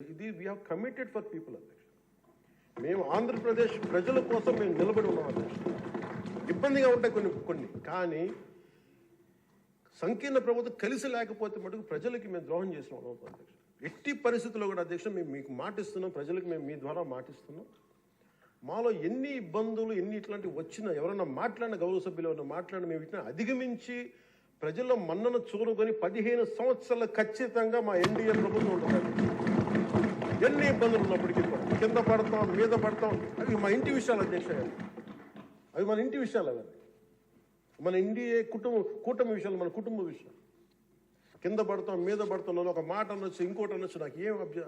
ఇది we have committed for people అధ్యక్ష. మేము ఆంధ్రప్రదేశ్ ప్రజల కోసం మేము నిలబడి ఉన్నాం అధ్యక్ష. ఇబ్బందిగా ఉంటాయి కొన్ని కొన్ని. కానీ సంకీర్ణ ప్రభుత్వం కలిసి లేకపోతే మటుకు ప్రజలకి మేము ద్రోహం చేసిన వాళ్ళం అధ్యక్ష. ఎట్టి పరిస్థితుల్లో కూడా అధ్యక్ష మేము మీకు మాటిస్తున్నాం ప్రజలకు మేము మీ ద్వారా మాటిస్తున్నాం. మాలో ఎన్ని ఇబ్బందులు ఎన్ని ఇట్లాంటివి వచ్చినా ఎవరైనా మాట్లాడిన గౌరవ సభ్యులు ఎవరైనా మాట్లాడిన మేము ఇట్లా అధిగమించి ప్రజల మన్నను చూరుకొని పదిహేను సంవత్సరాలు ఖచ్చితంగా మా ఎన్డీఏ ప్రభుత్వం ఉంటుంది ఎన్ని ఇబ్బందులు ఉన్నప్పటికీ కూడా కింద పడతాం మీద పడతాం అవి మా ఇంటి విషయాలు అధ్యక్ష అవి మన ఇంటి విషయాలు అవి మన ఎన్డీఏ కుటుంబ కూటమి విషయాలు మన కుటుంబ విషయాలు. కింద పడతాం మీద పడతాం ఒక మాట అనొచ్చు ఇంకోటి అనొచ్చు నాకు ఏం అభ్య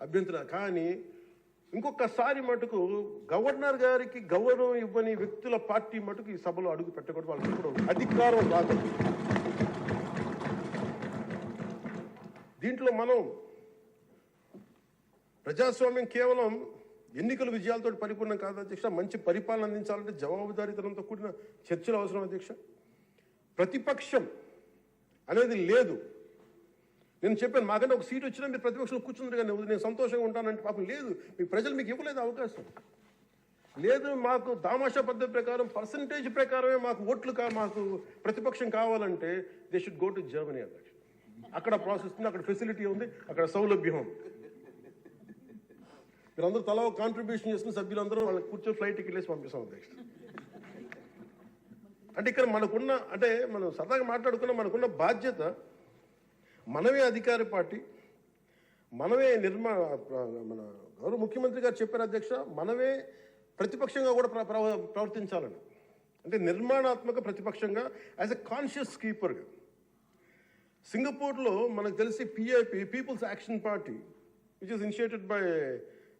అభ్యంతరం కానీ ఇంకొకసారి మటుకు గవర్నర్ గారికి గౌరవం ఇవ్వని వ్యక్తుల పార్టీ మటుకు ఈ సభలో అడుగు పెట్టకూడదు వాళ్ళకి ఇప్పుడు అధికారం రాదు. దీంట్లో మనం ప్రజాస్వామ్యం కేవలం ఎన్నికల విజయాలతో పరిపూర్ణం కాదు అధ్యక్ష. మంచి పరిపాలన అందించాలంటే జవాబుదారీతనంతో కూడిన చర్చలు అవసరం అధ్యక్ష. ప్రతిపక్షం అనేది లేదు. నేను చెప్పాను మాకంటే ఒక సీట్ వచ్చినా మీరు ప్రతిపక్షంలో కూర్చున్నారు కానీ నేను సంతోషంగా ఉంటానంటే పాపం లేదు. మీ ప్రజలు మీకు ఇవ్వలేదు అవకాశం. లేదు మాకు దామాషా పద్ధతి ప్రకారం పర్సంటేజ్ ప్రకారమే మాకు ఓట్లు కా మాకు ప్రతిపక్షం కావాలంటే they should go to Germany అధ్యక్ష. అక్కడ ప్రాసెస్ ఉంది అక్కడ ఫెసిలిటీ ఉంది అక్కడ సౌలభ్యం ఉంది. మీరందరూ తలా ఒక కాంట్రిబ్యూషన్ చేసిన సభ్యులందరూ వాళ్ళకి కూర్చొని ఫ్లైట్ టికెట్ వేసి పంపిస్తాం అధ్యక్ష అంటే ఇక్కడ మనకున్న అంటే మనం సరదాగా మాట్లాడుకున్న మనకున్న బాధ్యత మనమే అధికార పార్టీ మనమే నిర్మా మన గౌరవ ముఖ్యమంత్రి గారు చెప్పారు అధ్యక్ష మనమే ప్రతిపక్షంగా కూడా ప్ర- ప్రవర్తించాలని. అంటే నిర్మాణాత్మక ప్రతిపక్షంగా యాజ్ ఎ కాన్షియస్ కీపర్గా సింగపూర్లో మనకు తెలిసి PIP people's action party which is initiated by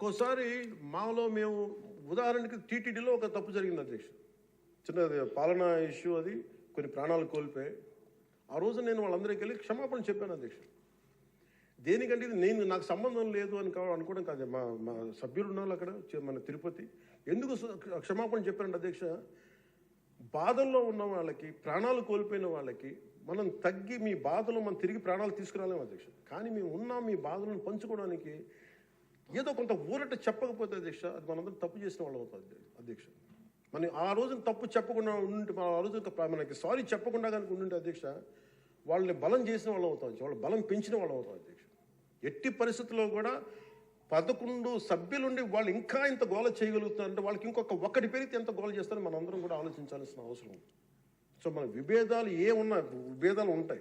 ఒక్కోసారి మాలో మేము ఉదాహరణకి టీటీడీలో ఒక తప్పు జరిగింది అధ్యక్ష. చిన్నది పాలనా ఇష్యూ అది కొన్ని ప్రాణాలు కోల్పోయాయి. ఆ రోజు నేను వాళ్ళందరికీ వెళ్ళి క్షమాపణ చెప్పాను అధ్యక్ష. దేనికంటే ఇది నేను నాకు సంబంధం లేదు అని అనుకోవడం కాదు. మా మా సభ్యులు ఉన్నారు అక్కడ మన తిరుపతి. ఎందుకు క్షమాపణ చెప్పారండి అధ్యక్ష బాధల్లో ఉన్న వాళ్ళకి ప్రాణాలు కోల్పోయిన వాళ్ళకి మనం తగ్గి మీ బాధలు మనం తిరిగి ప్రాణాలు తీసుకురాలేము అధ్యక్ష. కానీ మేము ఉన్నాం మీ బాధలను పంచుకోవడానికి ఏదో కొంత ఊరట చెప్పకపోతే అధ్యక్ష అది మనందరం తప్పు చేసిన వాళ్ళు అవుతుంది అధ్యక్ష మనం ఆ రోజున తప్పు చెప్పకుండా ఉండి ఆ రోజు మనకి సారీ చెప్పకుండా కనుక ఉండి అధ్యక్ష వాళ్ళని బలం చేసిన వాళ్ళు అవుతాం వాళ్ళు బలం పెంచిన వాళ్ళు అవుతాం అధ్యక్ష. ఎట్టి పరిస్థితుల్లో కూడా పదకొండు సభ్యులుండి వాళ్ళు ఇంకా ఇంత గోల చేయగలుగుతున్నారంటే వాళ్ళకి ఇంకొక ఒక్కటి పెరిగితే ఎంత గోల చేస్తారో మనందరం కూడా ఆలోచించాల్సిన అవసరం సో మన విభేదాలు ఏ ఉన్నా విభేదాలు ఉంటాయి.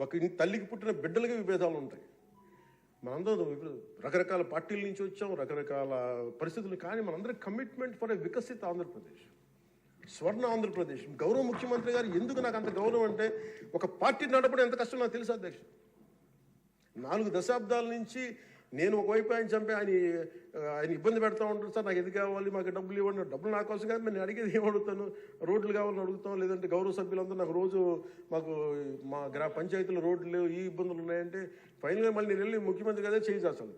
ఒక తల్లికి పుట్టిన బిడ్డలకి విభేదాలు ఉంటాయి. మనందరం ఇప్పుడు రకరకాల పార్టీల నుంచి వచ్చాం రకరకాల పరిస్థితులు కానీ మనందరం కమిట్మెంట్ ఫర్ ఏ వికసిత ఆంధ్రప్రదేశ్. స్వర్ణ ఆంధ్రప్రదేశ్. గౌరవ ముఖ్యమంత్రి గారు ఎందుకు నాకు అంత గౌరవం అంటే ఒక పార్టీ నడపడం ఎంత కష్టం నాకు తెలుసు అధ్యక్ష. నాలుగు దశాబ్దాల నుంచి నేను ఒకవైపు ఆయన చంపి ఆయన ఆయన ఇబ్బంది పెడతా ఉంటాను సార్ నాకు ఇది కావాలి? మాకు డబ్బులు ఇవ్వండి. డబ్బులు నా కోసం కాదు. నేను అడిగేది ఏం అడుగుతాను? రోడ్లు కావాలని అడుగుతాం లేదంటే గౌరవ సభ్యులందరూ నాకు రోజు మాకు మా గ్రా పంచాయతీలో రోడ్లు లేవు ఈ ఇబ్బందులు ఉన్నాయంటే ఫైనల్గా మళ్ళీ నేను వెళ్ళి ముఖ్యమంత్రి కదా చేయి అసలు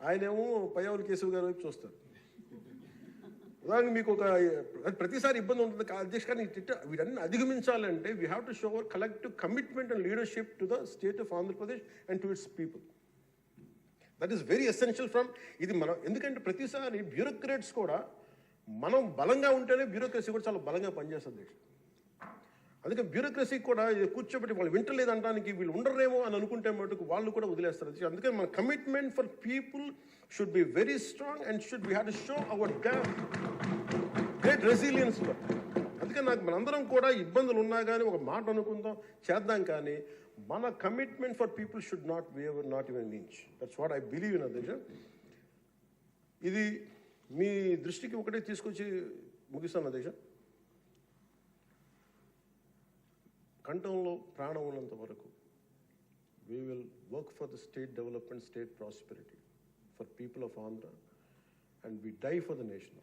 ఆయనేమో పయ్యావుల కేశవ్ గారి వైపు చూస్తారు ఉదాహరణకి మీకు ఒక అది ప్రతిసారి ఇబ్బంది ఉంటుంది. కా- అధ్యక్ష కానీ వీటన్ని అధిగమించాలంటే we have to show our collective commitment and leadership to the state of Andhra Pradesh and to its people that is very essential from ఇది మనం ఎందుకంటే ప్రతిసారి బ్యూరోక్రాట్స్ కూడా మనం బలంగా ఉంటేనే బ్యూరోక్రసీ కూడా చాలా బలంగా పనిచేస్తుంది. అందుకే బ్యూరోక్రసీ కూడా కూర్చోబెట్టి వాళ్ళు వింటలేదు అనడానికి వీళ్ళు ఉండరేమో అని అనుకుంటే మటుకు వాళ్ళు కూడా వదిలేస్తారు. అందుకే మన commitment for people should be very strong and should be had show our great resilience అందుకే నాకు మనందరం కూడా ఇబ్బందులు ఉన్నా కానీ ఒక మాట అనుకుందాం చేద్దాం కానీ మన commitment for people should not waver not even inch that's what I believe in అధ్యక్ష ఇది మీ దృష్టికి ఒకటే తీసుకొచ్చి ముగిస్తాను అధ్యక్ష కంఠంలో ప్రాణం ఉన్నంత వరకు we will work for the state development state prosperity for people of Andhra and we die for the nation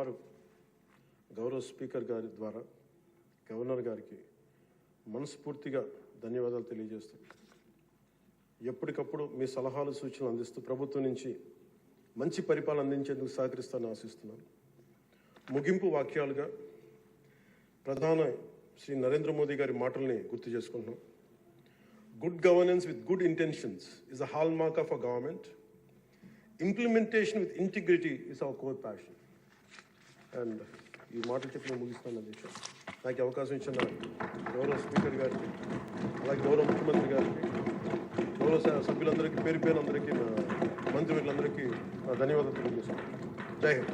ఇసలు గౌరవ స్పీకర్ గారి ద్వారా గవర్నర్ గారికి మనస్ఫూర్తిగా ధన్యవాదాలు తెలియజేస్తూ ఎప్పటికప్పుడు మీ సలహాలు సూచనలు అందిస్తూ ప్రభుత్వం నుంచి మంచి పరిపాలన అందించేందుకు సహకరిస్తానని ఆశిస్తున్నాను. ముగింపు వాక్యాలుగా ప్రధాన శ్రీ నరేంద్ర మోదీ గారి మాటల్ని గుర్తు చేసుకుంటున్నాం. Good governance with good intentions is a hallmark of a government implementation with integrity is our core passion and ఈ మాటలు చెప్పి నేను ముగిస్తాను అధ్యక్ష నాకు అవకాశం ఇచ్చిన గౌరవ స్పీకర్ గారికి అలాగే గౌరవ ముఖ్యమంత్రి గారికి గౌరవ స- సభ్యులందరికీ పేరు పేరు అందరికీ నా మంత్రివర్యులందరికీ నా ధన్యవాదాలు తెలియజేస్తాను జై హింద్.